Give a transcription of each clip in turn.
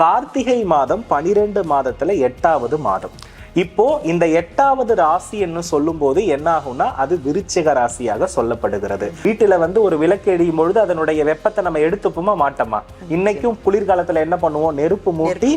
கார்த்திகை மாதம் பனிரெண்டு மாதத்துல எட்டாவது மாதம். இப்போ இந்த எட்டாவது ராசின்னு சொல்லும்போது என்ன ஆகும்னா அது விருச்சிக ராசியாக சொல்லப்படுகிறது. வீட்டுல வந்து ஒரு விளக்கு எரியும் பொழுது அதனுடைய வெப்பத்தை நம்ம எடுத்துப்போமா மாட்டோமா? இன்னைக்கும் குளிர்காலத்துல என்ன பண்ணுவோம்? நெருப்பு மூட்டி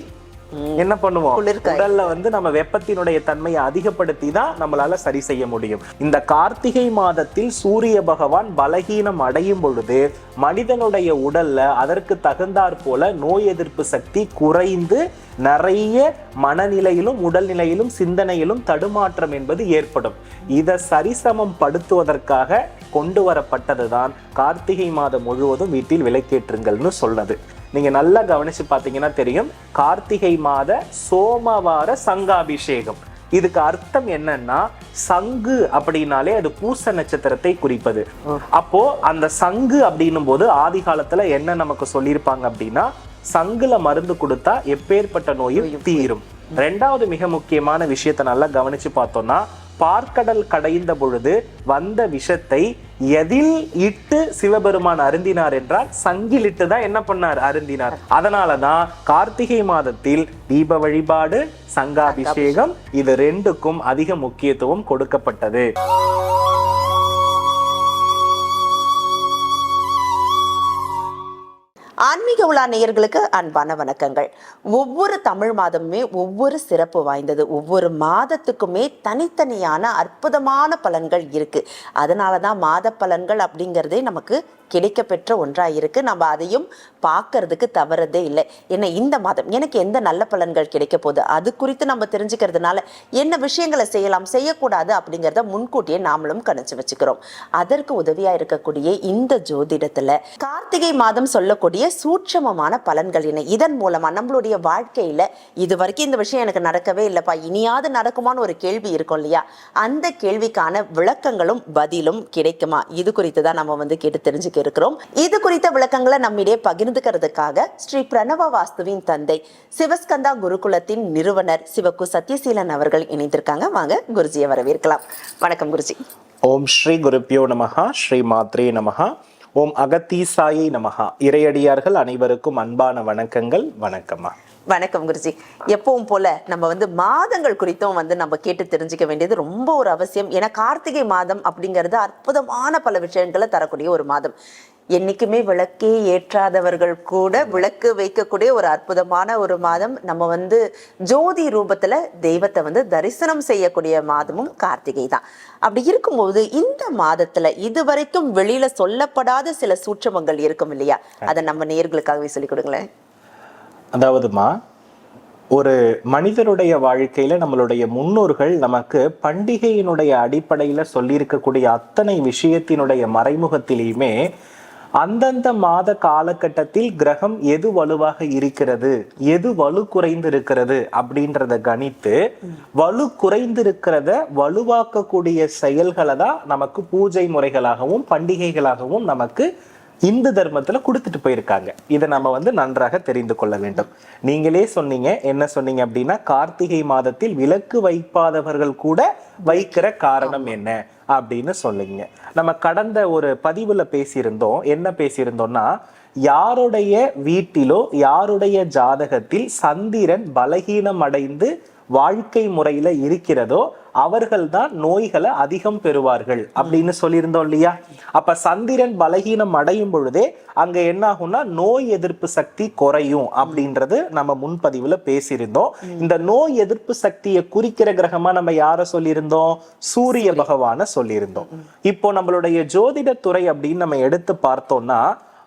என்ன பண்ணுவோம். உடல்ல வந்து நம்ம வெப்பத்தினுடைய தன்மையை அதிகப்படுத்தி தான் நம்மளால சரி செய்ய முடியும். இந்த கார்த்திகை மாதத்தில் சூரிய பகவான் பலகீனம் அடையும் பொழுது மனிதனுடைய உடல்ல அதற்கு தகுந்தாற் போல நோய் எதிர்ப்பு சக்தி குறைந்து நிறைய மனநிலையிலும் உடல்நிலையிலும் சிந்தனையிலும் தடுமாற்றம் என்பது ஏற்படும். இதை சரிசமம் படுத்துவதற்காக கொண்டு வரப்பட்டதுதான் கார்த்திகை மாதம் முழுவதும் வீட்டில் விளக்கேற்றுங்கள்னு சொன்னது. நீங்க நல்லா கவனிச்சு பார்த்தீங்கன்னா தெரியும். கார்த்திகை மாத சோமவார சங்காபிஷேகம். இதுக்கு அர்த்தம் என்னன்னா சங்கு அப்படின்னாலே அது பூச நட்சத்திரத்தை குறிப்பது. அப்போ அந்த சங்கு அப்படின்னும் போது ஆதி காலத்துல என்ன நமக்கு சொல்லியிருப்பாங்க அப்படின்னா சங்குல மருந்து கொடுத்தா எப்பேற்பட்ட நோயும் தீரும். ரெண்டாவது மிக முக்கியமான விஷயத்தை நல்லா கவனிச்சு பார்த்தோம்னா பார்க்கடல் கடைந்த பொழுது வந்த விஷத்தை எதில் இட்டு சிவபெருமான் அருந்தினார் என்றால் சங்கிலிட்டு தான் என்ன பண்ணார்? அருந்தினார். அதனாலதான் கார்த்திகை மாதத்தில் தீப வழிபாடு சங்காபிஷேகம் இது ரெண்டுக்கும் அதிக முக்கியத்துவம் கொடுக்கப்பட்டது. ஆன்மீக உலா நேயர்களுக்கு அன்பான வணக்கங்கள். ஒவ்வொரு தமிழ் மாதமுமே ஒவ்வொரு சிறப்பு வாய்ந்தது. ஒவ்வொரு மாதத்துக்குமே தனித்தனியான அற்புதமான பலன்கள் இருக்கு. அதனால தான் மாத பலன்கள் அப்படிங்கிறதே நமக்கு கிடைக்கப்பெற்ற ஒன்றாயிருக்கு. நம்ம அதையும் பார்க்கறதுக்கு தவறதே இல்லை. என்ன இந்த மாதம் எனக்கு எந்த நல்ல பலன்கள் கிடைக்க போகுது? அது குறித்து நம்ம தெரிஞ்சுக்கிறதுனால என்ன விஷயங்களை செய்யலாம் செய்யக்கூடாது அப்படிங்கிறத முன்கூட்டியே நாமளும் கணிச்சு வச்சுக்கிறோம். அதற்கு உதவியா இருக்கக்கூடிய இந்த ஜோதிடத்துல கார்த்திகை மாதம் சொல்லக்கூடிய சூட்சமமான பலன்கள் என்ன? இதன் மூலமா நம்மளுடைய வாழ்க்கையில இது வரைக்கும் இந்த விஷயம் எனக்கு நடக்கவே இல்லைப்பா இனியாவது நடக்குமான்னு ஒரு கேள்வி இருக்கும் இல்லையா? அந்த கேள்விக்கான விளக்கங்களும் பதிலும் கிடைக்குமா? இது குறித்து தான் நம்ம வந்து கேட்டு தெரிஞ்சுக்க இருக்கிறோம். இது குறித்த விளக்கங்களை நம்மிடையே பகிர்ந்துக்கிறதுக்காக ஸ்ரீ பிரணவ வாஸ்துவின் தந்தை சிவஸ்கந்தா குருகுலத்தின் நிறுவனர் சிவக்கு சத்யசீலன் அவர்கள் இணைந்திருக்காங்க. வாங்க குருஜியை வரவேற்கலாம். வணக்கம் குருஜி. ஓம் ஸ்ரீ குருப்பியோ நமகா ஸ்ரீ மாத்ரே நமகா ஓம் அகத்தீசாயை நமகா இறையடியார்கள் அனைவருக்கும் அன்பான வணக்கங்கள் வணக்கம்மா. வணக்கம் குருஜி. எப்பவும் போல நம்ம வந்து மாதங்கள் குறித்தும் வந்து நம்ம கேட்டு தெரிஞ்சுக்க வேண்டியது ரொம்ப ஒரு அவசியம். ஏன்னா கார்த்திகை மாதம் அப்படிங்கிறது அற்புதமான பல விஷயங்களை தரக்கூடிய ஒரு மாதம். என்னைக்குமே விளக்கே ஏற்றாதவர்கள் கூட விளக்கு வைக்கக்கூடிய ஒரு அற்புதமான ஒரு மாதம். நம்ம வந்து ஜோதி ரூபத்துல தெய்வத்தை வந்து தரிசனம் செய்யக்கூடிய மாதமும் கார்த்திகை தான். அப்படி இருக்கும்போது இந்த மாதத்துல இதுவரைக்கும் வெளியில சொல்லப்படாத சில சூட்சமங்கள் இருக்கும் இல்லையா? அதை நம்ம நேர்களுக்காகவே சொல்லிக் கொடுங்களேன். அதாவதுமா ஒரு மனிதனுடைய வாழ்க்கையில நம்மளுடைய முன்னோர்கள் நமக்கு பண்டிகையினுடைய அடிப்படையில சொல்லியிருக்கக்கூடிய அத்தனை விஷயத்தினுடைய மறைமுகத்திலையுமே அந்தந்த மாத காலகட்டத்தில் கிரகம் எது வலுவாக இருக்கிறது எது வலு குறைந்து இருக்கிறது அப்படின்றத கணித்து வலு குறைந்திருக்கிறத வலுவாக்கக்கூடிய செயல்களை தான் நமக்கு பூஜை முறைகளாகவும் பண்டிகைகளாகவும் நமக்கு இந்து தர்மத்துல கொடுத்துட்டு போயிருக்காங்க. இதை நம்ம வந்து நன்றாக தெரிந்து கொள்ள வேண்டும். நீங்களே சொன்னீங்க என்ன சொன்னீங்க அப்படின்னா கார்த்திகை மாதத்தில் விளக்கு வைப்பாதவர்கள் கூட வைக்கிற காரணம் என்ன அப்படின்னு சொல்லுங்க. நம்ம கடந்த ஒரு பதிவுல பேசியிருந்தோம். என்ன பேசியிருந்தோம்னா யாருடைய வீட்டிலோ யாருடைய ஜாதகத்தில் சந்திரன் பலகீனம் அடைந்து வாழ்க்கை முறையில இருக்கிறதோ அவர்கள் தான் நோய்களை அதிகம் பெறுவார்கள் அப்படின்னு சொல்லியிருந்தோம் இல்லையா? அப்ப சந்திரன் பலகீனம் அடையும் பொழுதே அங்க என்ன ஆகும்னா நோய் எதிர்ப்பு சக்தி குறையும் அப்படின்றது நம்ம முன்பதிவுல பேசியிருந்தோம். இந்த நோய் எதிர்ப்பு சக்தியை குறிக்கிற கிரகமா நம்ம யார சொல்லியிருந்தோம்? சூரிய பகவான சொல்லியிருந்தோம். இப்போ நம்மளுடைய ஜோதிட துறை அப்படின்னு நம்ம எடுத்து பார்த்தோம்னா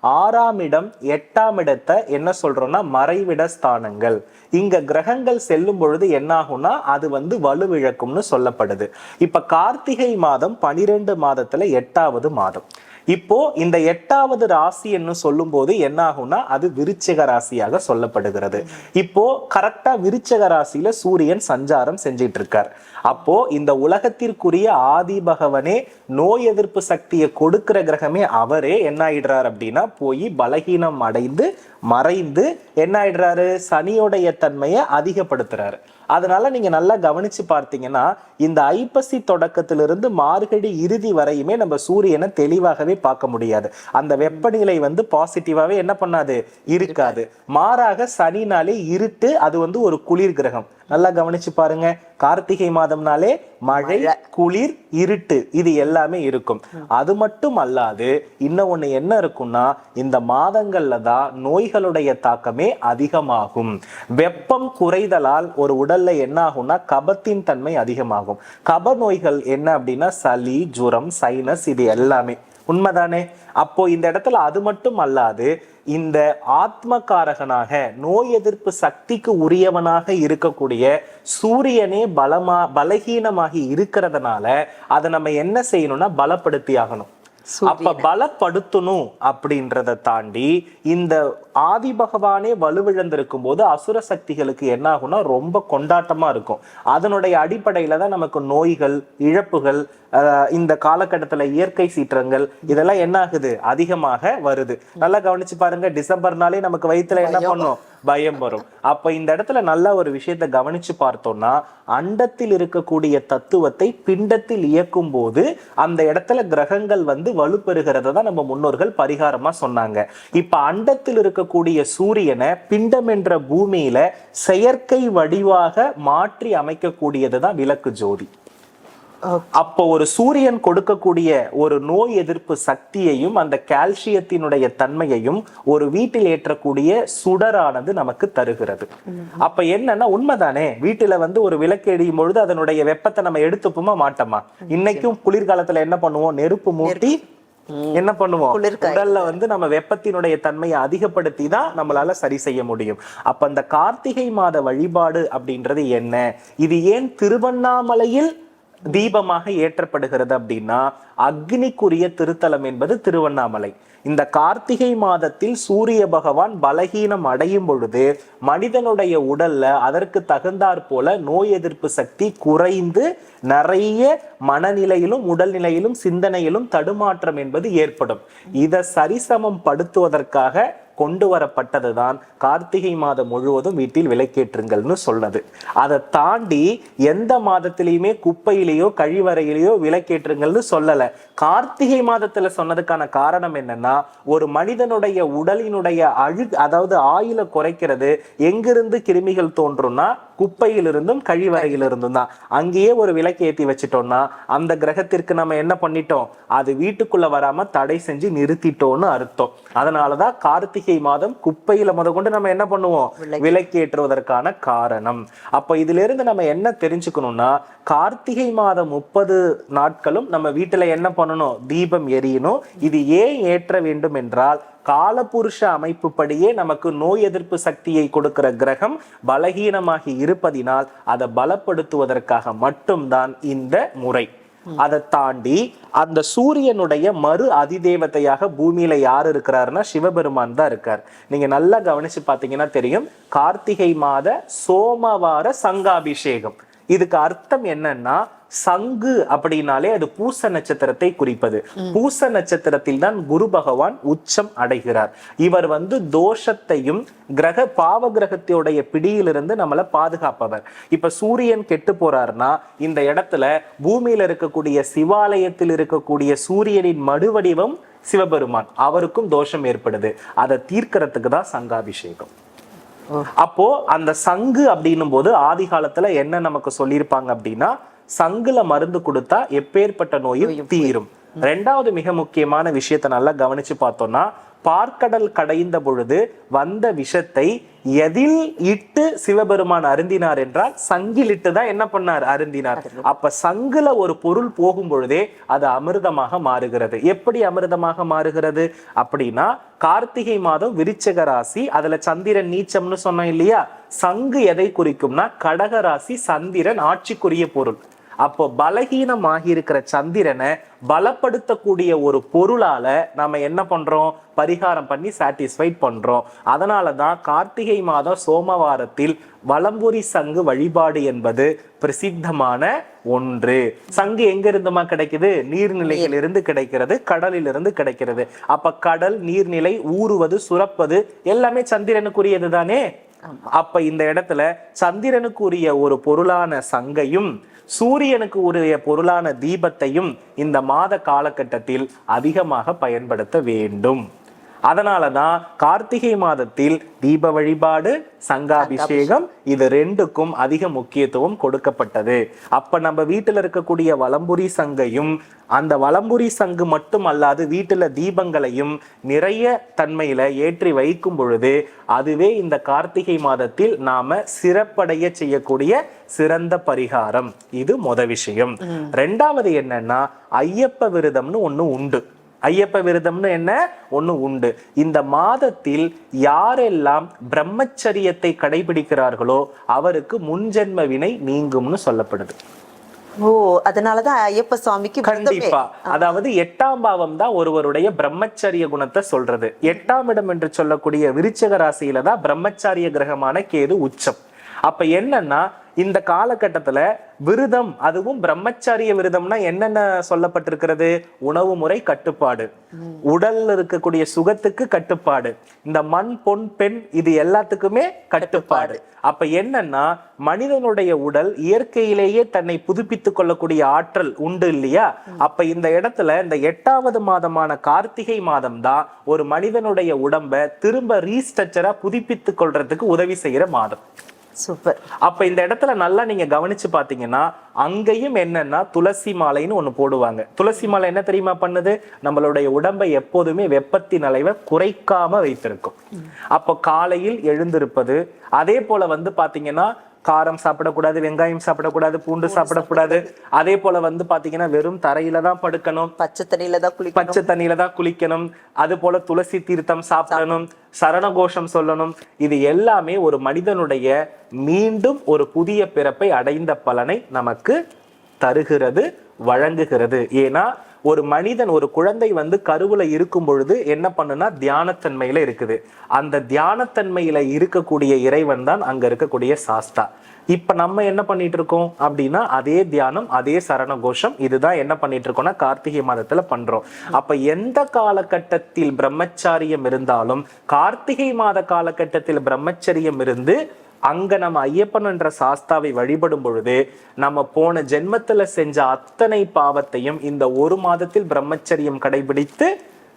ஆறாம் இடம் எட்டாம் இடத்தை என்ன சொல்றோம்னா மறைவிட ஸ்தானங்கள். இங்க கிரகங்கள் செல்லும் பொழுது என்ன ஆகும்னா அது வந்து வலுவிழக்கும்னு சொல்லப்படுது. இப்ப கார்த்திகை மாதம் பனிரெண்டு மாதத்துல எட்டாவது மாதம். இப்போ இந்த எட்டாவது ராசின்னு சொல்லும்போது என்ன ஆகும்னா அது விருச்சிக ராசியாக சொல்லப்படுகிறது. இப்போ கரெக்டா விருச்சிக ராசியில சூரியன் சஞ்சாரம் செஞ்சிட்டு இருக்கார் அப்போ இந்த உலகத்திற்குரிய ஆதி பகவனே நோய் எதிர்ப்பு சக்தியை கொடுக்கிற கிரகமே அவரே. என்ன ஆயிடுறார் அப்படின்னா போய் பலகீனம் அடைந்து மறைந்து என்ன ஆயிடுறாரு சனியோடைய தன்மையை அதிகப்படுத்துறாரு. அதனால நீங்க நல்லா கவனிச்சு பார்த்தீங்கன்னா இந்த ஐப்பசி தொடக்கத்திலிருந்து மார்கழி இறுதி வரையுமே நம்ம சூரியனை தெளிவாகவே பார்க்க முடியாது. அந்த வெப்பநிலை வந்து பாசிட்டிவாவே என்ன பண்ணாது? இருக்காது. மாறாக சனினாலே இருட்டு அது வந்து ஒரு குளிர் கிரகம் நல்லா கவனிச்சு பாருங்க. கார்த்திகை மாதம்னாலே மழை குளிர் இருட்டு இது எல்லாமே இருக்கும். அது மட்டும் அல்லாது இன்னும் ஒண்ணு என்ன இருக்கும்னா இந்த மாதங்கள்ல தான் நோய்களுடைய தாக்கமே அதிகமாகும். வெப்பம் குறைதலால் ஒரு உடல்ல என்ன ஆகும்னா கபத்தின் தன்மை அதிகமாகும். கப நோய்கள் என்ன அப்படின்னா சளி ஜுரம் சைனஸ் இது எல்லாமே. உண்மைதானே? அப்போ இந்த இடத்துல அது மட்டும் அல்லாது இந்த ஆத்மகாரகனாக நோய் எதிர்ப்பு சக்திக்கு உரியவனாக இருக்கக்கூடிய சூரியனே பலமா பலகீனமாகி இருக்கிறதுனால அதை நம்ம என்ன செய்யணும்னா பலப்படுத்தி ஆகணும் அப்ப பலப்படுத்தணும் அப்படின்றத தாண்டி இந்த ஆதி பகவானே வலுவிழந்திருக்கும் போது அசுர சக்திகளுக்கு என்ன ஆகும்னா ரொம்ப கொண்டாட்டமா இருக்கும். அதனுடைய அடிப்படையில தான் நமக்கு நோய்கள் இழப்புகள் இந்த காலகட்டத்துல இயற்கை சீற்றங்கள் இதெல்லாம் என்ன ஆகுது அதிகமாக வருது. நல்லா கவனிச்சு பாருங்க டிசம்பர்னாலே நமக்கு வயித்துல என்ன பண்ணும்? பயம் வரும். அப்ப இந்த இடத்துல நல்ல ஒரு விஷயத்தை கவனிச்சு பார்த்தோம்னா அண்டத்தில் இருக்கக்கூடிய தத்துவத்தை பிண்டத்தில் இயக்கும் போது அந்த இடத்துல கிரகங்கள் வந்து வலுப்பெறுகிறத தான் நம்ம முன்னோர்கள் பரிகாரமா சொன்னாங்க. இப்ப அண்டத்தில் இருக்கக்கூடிய சூரியனை பிண்டம் என்ற பூமியில செயற்கை வடிவாக மாற்றி அமைக்கக்கூடியது தான் விளக்கு ஜோதி. அப்போ ஒரு சூரியன் கொடுக்கக்கூடிய ஒரு நோய் எதிர்ப்பு சக்தியையும் அந்த கால்சியத்தினுடைய தன்மையையும் ஒரு வீட்டில் ஏற்றக்கூடிய சுடரானது நமக்கு தருகிறது. அப்ப என்னன்னா உண்மைதானே? வீட்டுல வந்து ஒரு விளக்கு எரியும் பொழுது அதனுடைய வெப்பத்தை நம்ம எடுத்துப்போமா மாட்டோமா? இன்னைக்கும் குளிர்காலத்துல என்ன பண்ணுவோம்? நெருப்பு மூட்டி என்ன பண்ணுவோம்? உடல்ல வந்து நம்ம வெப்பத்தினுடைய தன்மையை அதிகப்படுத்தி தான் நம்மளால சரி செய்ய முடியும். அப்ப அந்த கார்த்திகை மாத வழிபாடு அப்படின்றது என்ன? இது ஏன் திருவண்ணாமலையில் தீபமாக ஏற்றப்படுகிறது அப்படின்னா அக்னிக்குரிய திருத்தலம் என்பது திருவண்ணாமலை. இந்த கார்த்திகை மாதத்தில் சூரிய பகவான் பலகீனம் அடையும் பொழுது மனிதனுடைய உடல்ல அதற்கு தகுந்தாற் போல நோய் எதிர்ப்பு சக்தி குறைந்து நிறைய மனநிலையிலும் உடல்நிலையிலும் சிந்தனையிலும் தடுமாற்றம் என்பது ஏற்படும். இதை சரிசமம் படுத்துவதற்காக கொண்டு வரப்பட்டதுதான் கார்த்திகை மாதம் முழுவதும் வீட்டில் விளக்கேற்றுங்கள்னு சொன்னது. அதை தாண்டி எந்த மாதத்திலையுமே குப்பையிலேயோ கழிவறையிலேயோ விளக்கேற்றுங்கள்னு சொல்லல. கார்த்திகை மாதத்துல சொன்னதுக்கான காரணம் என்னன்னா ஒரு மனிதனுடைய உடலினுடைய அழு அதாவது ஆயுள குறைக்கிறது எங்கிருந்து கிருமிகள் தோன்றும்னா குப்பையிலிருந்தும் கழிவறையிலிருந்தும் தான் அங்கேயே ஒரு விளக்கு ஏத்தி வச்சிட்டோம்னா அந்த கிரகத்திற்கு நம்ம என்ன பண்ணிட்டோம்? அது வீட்டுக்குள்ள வராம தடை செஞ்சு நிறுத்திட்டோம்னு அர்த்தம். அதனாலதான் கார்த்திகை மாதம் குப்பையில முத கொண்டு நம்ம என்ன பண்ணுவோம்? விளக்கேற்றுவதற்கான காரணம். அப்ப இதுல இருந்து நம்ம என்ன தெரிஞ்சுக்கணும்னா கார்த்திகை மாதம் முப்பது நாட்களும் நம்ம வீட்டுல என்ன பண்ணணும் தீபம் எரியணும் இது ஏன் ஏற்ற வேண்டும் என்றால் காலபுருஷ அமைப்புப்படியே நமக்கு நோய் எதிர்ப்பு சக்தியை கொடுக்கிற கிரகம் பலகீனமாகி இருப்பதினால் அதை பலப்படுத்துவதற்காக மட்டும்தான் இந்த முறை. அதை தாண்டி அந்த சூரியனுடைய மறு அதிதேவதையாக பூமியில யார் இருக்கிறாருன்னா சிவபெருமான் தான் இருக்கார். நீங்க நல்லா கவனிச்சு பாத்தீங்கன்னா தெரியும் கார்த்திகை மாத சோமவார சங்காபிஷேகம். இதுக்கு அர்த்தம் என்னன்னா சங்கு அப்படின்னாலே அது பூச நட்சத்திரத்தை குறிப்பது. பூச நட்சத்திரத்தில் தான் குரு பகவான் உச்சம் அடைகிறார். இவர் வந்து தோஷத்தையும் கிரக பாவ கிரகத்தையுடைய பிடியிலிருந்து நம்மளை பாதுகாப்பவர். இப்ப சூரியன் கெட்டு போறாருன்னா இந்த இடத்துல பூமியில இருக்கக்கூடிய சிவாலயத்தில் இருக்கக்கூடிய சூரியனின் மறுவடிவம் சிவபெருமான். அவருக்கும் தோஷம் ஏற்படுது. அதை தீர்க்கறதுக்கு தான் சங்காபிஷேகம். அப்போ அந்த சங்கு அப்படின்னும் போது ஆதி காலத்துல என்ன நமக்கு சொல்லியிருப்பாங்க அப்படின்னா சங்குல மருந்து கொடுத்தா எப்பேற்பட்ட நோயும் தீரும். ரெண்டாவது மிக முக்கியமான விஷயத்தை நல்லா கவனிச்சு பார்த்தோம்னா பார்க்கடல் கடைந்த பொழுது வந்த விஷத்தை எதில் இட்டு சிவபெருமான் அருந்தினார் என்றால் சங்கிலிட்டு தான் என்ன பண்ணார்? அருந்தினார். அப்ப சங்குல ஒரு பொருள் போகும் பொழுதே அது அமிர்தமாக மாறுகிறது. எப்படி அமிர்தமாக மாறுகிறது? அப்படின்னா கார்த்திகை மாதம் விருச்சக ராசி அதுல சந்திரன் நீச்சம்னு சொன்னோம் இல்லையா? சங்கு எதை குறிக்கும்னா கடக ராசி சந்திரன் ஆட்சிக்குரிய பொருள். அப்போ பலகீனமாகி இருக்கிற சந்திரனை பலப்படுத்தக்கூடிய ஒரு பொருளால நாம என்ன பண்றோம்? பரிகாரம் பண்ணி சாட்டிஸ்ஃபைட் பண்றோம். அதனால தான் கார்த்திகை மாதம் சோமவாரத்தில் வலம்புரி சங்கு வழிபாடு என்பது பிரசித்தமான ஒன்று. சங்கு எங்க இருந்துமா கிடைக்குது? நீர்நிலையில் இருந்து கிடைக்கிறது கடலில் இருந்து கிடைக்கிறது. அப்ப கடல் நீர்நிலை ஊறுவது சுரப்பது எல்லாமே சந்திரனுக்குரியது தானே அப்ப இந்த இடத்துல சந்திரனுக்குரிய ஒரு பொருளான சங்கையும் சூரியனுக்கு உரிய பொருளான தீபத்தையும் இந்த மாத காலகட்டத்தில் அதிகமாக பயன்படுத்த வேண்டும். அதனால தான் கார்த்திகை மாதத்தில் தீப வழிபாடு சங்காபிஷேகம் இது ரெண்டுக்கும் அதிக முக்கியத்துவம் கொடுக்கப்பட்டது. அப்ப நம்ம வீட்டுல இருக்கக்கூடிய வலம்புரி சங்கையும் அந்த வலம்புரி சங்கு மட்டும் அல்லாது வீட்டுல தீபங்களையும் நிறைய தன்மையில ஏற்றி வைக்கும் பொழுது அதுவே இந்த கார்த்திகை மாதத்தில் நாம சிறப்படைய செய்யக்கூடிய சிறந்த பரிகாரம். இது மொத விஷயம். ரெண்டாவது என்னன்னா ஐயப்ப விரதம்னு ஒண்ணு உண்டு. ஐயப்ப விரதம்னு என்ன? ஒண்ணு உண்டு. இந்த மாதத்தில் யாரெல்லாம் பிரம்மச்சரியத்தை கடைபிடிக்கிறார்களோ அவருக்கு முன்ஜென்ம வினை நீங்கும்னு சொல்லப்படுது. ஓ அதனாலதான் ஐயப்ப சுவாமிக்கு. கண்டிப்பா. அதாவது எட்டாம் பாவம் தான் ஒருவருடைய பிரம்மச்சரிய குணத்தை சொல்றது. எட்டாம் இடம் என்று சொல்லக்கூடிய விருச்சக ராசியில தான் பிரம்மச்சாரிய கிரகமான கேது உச்சம். அப்ப என்னன்னா இந்த காலகட்டத்துல விரதம் அதுவும் பிரம்மச்சாரிய விரதம்னா என்னென்ன சொல்லப்பட்டிருக்கிறது? உணவு முறை கட்டுப்பாடு. உடல்ல இருக்கக்கூடிய சுகத்துக்கு கட்டுப்பாடு. இந்த மண் பொன் பெண் இது எல்லாத்துக்குமே கட்டுப்பாடு. அப்ப என்னன்னா மனிதனுடைய உடல் இயற்கையிலேயே தன்னை புதுப்பித்துக் கொள்ளக்கூடிய ஆற்றல் உண்டு இல்லையா? அப்ப இந்த இடத்துல இந்த எட்டாவது மாதமான கார்த்திகை மாதம் தான் ஒரு மனிதனுடைய உடம்ப திரும்ப ரீஸ்ட்ரக்சரா புதுப்பித்துக் கொள்றதுக்கு உதவி செய்யற மாதம். சூப்பர் அப்ப இந்த இடத்துல நல்லா நீங்க கவனிச்சு பாத்தீங்கன்னா அங்கேயும் என்னன்னா துளசி மாலைன்னு ஒண்ணு போடுவாங்க. துளசி மாலை என்ன தெரியுமா பண்ணுது? நம்மளுடைய உடம்பை எப்போதுமே வெப்பத்தின் அளவை குறைக்காம வைத்திருக்கும். அப்போ காலையில் எழுந்திருப்பது அதே போல வந்து பாத்தீங்கன்னா காரம் சாப்பிடக்கூடாது வெங்காயம் சாப்பிடக்கூடாது பூண்டு சாப்பிடக்கூடாது. அதே போல வந்து பாத்தீங்கன்னா வெறும் தரையில தான் படுக்கணும். பச்சை தண்ணியில தான் குளிக்கணும். பச்சை தண்ணியில தான் குளிக்கணும். அது போல துளசி தீர்த்தம் சாப்பிடணும். சரணகோஷம் சொல்லணும். இது எல்லாமே ஒரு மனிதனுடைய மீண்டும் ஒரு புதிய பிறப்பை அடைந்த பலனை நமக்கு தருகிறது வழங்குகிறது. ஏன்னா ஒரு மனிதன் ஒரு குழந்தை வந்து கருவுல இருக்கும் பொழுது என்ன பண்ணுனா தியானத்தன்மையில இருக்குது. அந்த தியானத்தன்மையில இருக்கக்கூடிய இறைவன் தான் அங்க இருக்கக்கூடிய சாஸ்தா. இப்ப நம்ம என்ன பண்ணிட்டு இருக்கோம் அப்படின்னா அதே தியானம் அதே சரண கோஷம் இதுதான் என்ன பண்ணிட்டு இருக்கோம்னா கார்த்திகை மாதத்துல பண்றோம். அப்ப எந்த காலகட்டத்தில் பிரம்மச்சாரியம் இருந்தாலும் கார்த்திகை மாத காலகட்டத்தில் பிரம்மச்சரியம் இருந்து அங்க நம்ம ஐயப்பன் என்ற சாஸ்தாவை வழிபடும் பொழுது நம்ம போன ஜென்மத்துல செஞ்ச அத்தனை பாவத்தையும் இந்த ஒரு மாதத்தில் பிரம்மச்சரியம் கடைபிடித்து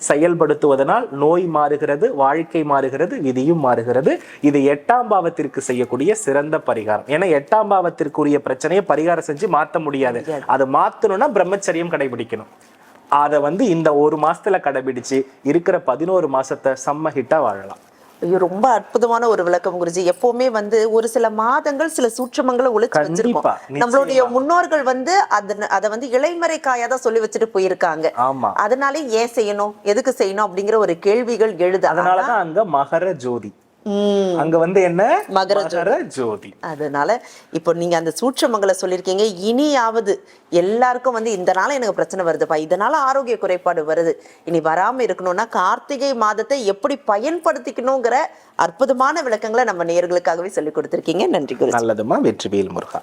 செயல்படுத்துவதனால் நோய் மாறுகிறது வாழ்க்கை மாறுகிறது விதியும் மாறுகிறது. இது எட்டாம் பாவத்திற்கு செய்யக்கூடிய சிறந்த பரிகாரம். ஏன்னா எட்டாம் பாவத்திற்குரிய பிரச்சனையை பரிகாரம் செஞ்சு மாத்த முடியாது. அது மாத்தணும்னா பிரம்மச்சரியம் கடைபிடிக்கணும். அதை வந்து இந்த ஒரு மாசத்துல கடைபிடிச்சு இருக்கிற பதினோரு மாசத்தை செம்ம ஹிட்டா வாழலாம். ஐயோ ரொம்ப அற்புதமான ஒரு விளக்கம் குருஜி. எப்பவுமே வந்து ஒரு சில மாதங்கள் சில சூட்சமங்களை ஒளிச்சு வச்சிருக்கோம். நம்மளுடைய முன்னோர்கள் வந்து அத அத வந்து இளைமறை காயாதான் சொல்லி வச்சுட்டு போயிருக்காங்க. ஆமா. அதனால ஏன் செய்யணும்? எதுக்கு செய்யணும்? அப்படிங்கிற ஒரு கேள்விகள் எழுது. அதனாலதான் அங்க மகர ஜோதி. அங்க வந்து என்ன? மகர ஜோதி. அதனால இப்போ நீங்க அந்த சூட்சமங்களை சொல்லியிருக்கீங்க. இனியாவது எல்லாருக்கும் வந்து இந்த நாள் எனக்கு பிரச்சனை வருதுப்பா. இதனால ஆரோக்கிய குறைபாடு வருது. இனி வராம இருக்கணும்னா கார்த்திகை மாதத்தை எப்படி பயன்படுத்திக்கணுங்கிற அற்புதமான விளக்கங்களை நம்ம நேயர்களுக்காகவே சொல்லி கொடுத்திருக்கீங்க. நன்றி குரு நல்லதுமா வெற்றிவேல் முருகா.